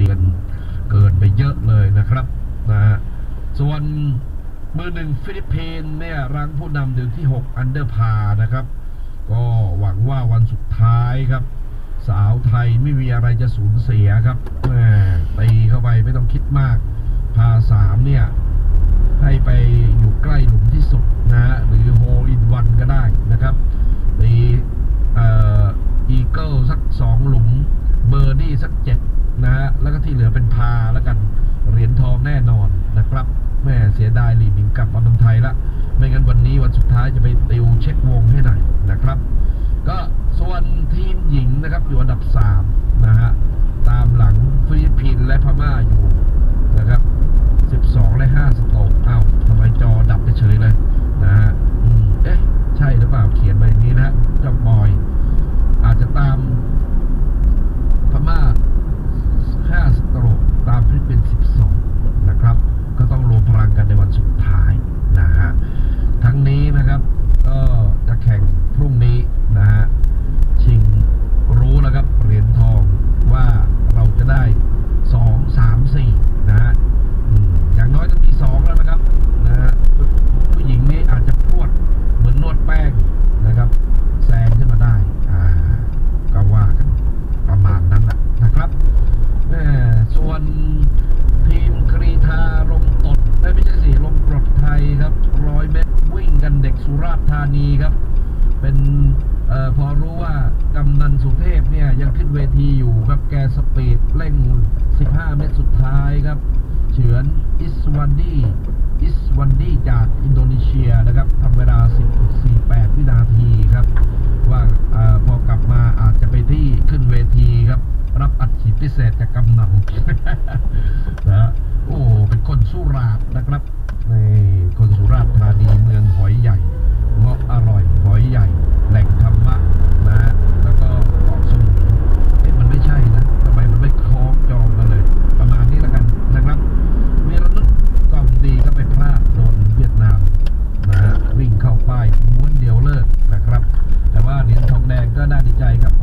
ตีกันเกินไปเยอะเลยนะครับนะฮะส่วนมือหนึ่งฟิลิปปินส์เนี่ยรังผู้นำเดือนที่ 6 อันเดอร์พานะครับ ก็หวังว่าวันสุดท้ายครับ สาวไทยไม่มีอะไรจะสูญเสียครับแหม่ตีเข้าไปไม่ต้องคิดมาก พาสามเนี่ย ให้ไปอยู่ใกล้หลุมที่สุดนะฮะหรือโฮอินวันก็ได้นะครับตีเอ่ออีเกิลสักสองหลุมเบอร์ดี้สักเจ็ด นะฮะแล้วก็ที่เหลือเป็นพาแล้วกันเหรียญทองแน่นอนนะครับแม่เสียดายลีมิงกลับมาเมืองไทยละไม่งั้นวันนี้วันสุดท้ายจะไปติวเช็ควงให้หน่อยนะครับ ก็ส่วนทีมหญิงนะครับอยู่อันดับ3นะฮะตามหลังฟิลิปปินส์และพม่าอยู่นะครับ 12 และ5สโตรกอ้าวทำไมจอดับไปเฉยเลยนะฮะอืมเอ๊ะ ใช่หรือเปล่าเขียนมาอย่างนี้นะฮะเจ้าบอย อาจจะตามพม่า 5 สโตรกตามฟิลิปปินส์12 นะครับ ก็ต้องรวมพลังกันในวันสุดท้ายนะฮะ ทั้งนี้นะครับ ก็จะแข่งพรุ่งนี้นะฮะ ชิงรู้แล้วครับเหรียญทองว่าเราจะได้ 2 3 4 นะฮะอืมอย่างน้อยต้องมี 2 แล้วนะครับนะฮะผู้ผู้หญิงนี่อาจจะพรวดเหมือนนวดแป้งนะครับแซงขึ้นมาได้อ่าก็ว่ากันประมาณนั้นแหละนะครับแหม่ส่วนทีมกรีธาลมตดเอ้ยไม่ใช่สิลมกรดไทยครับร้อยเมตรวิ่งกันเด็กสุ ราษฎร์ธานีครับ เป็นออพอรู้ว่ากำนันสุเทพเนี่ยยังขึ้นเวทีอยู่ครับแกสปีดเร่ง 15 เมตรสุดท้ายครับ เฉือนอิสวันดีอิสวันดีจากอินโดนีเซียนะครับทำเวลา 10.48 วินาทีครับ ว่าออพอกลับมาอาจจะไปที่ขึ้นเวทีครับ รับอัดฉีดพิเศษจากกำนัน ก็น่าดีใจครับเพ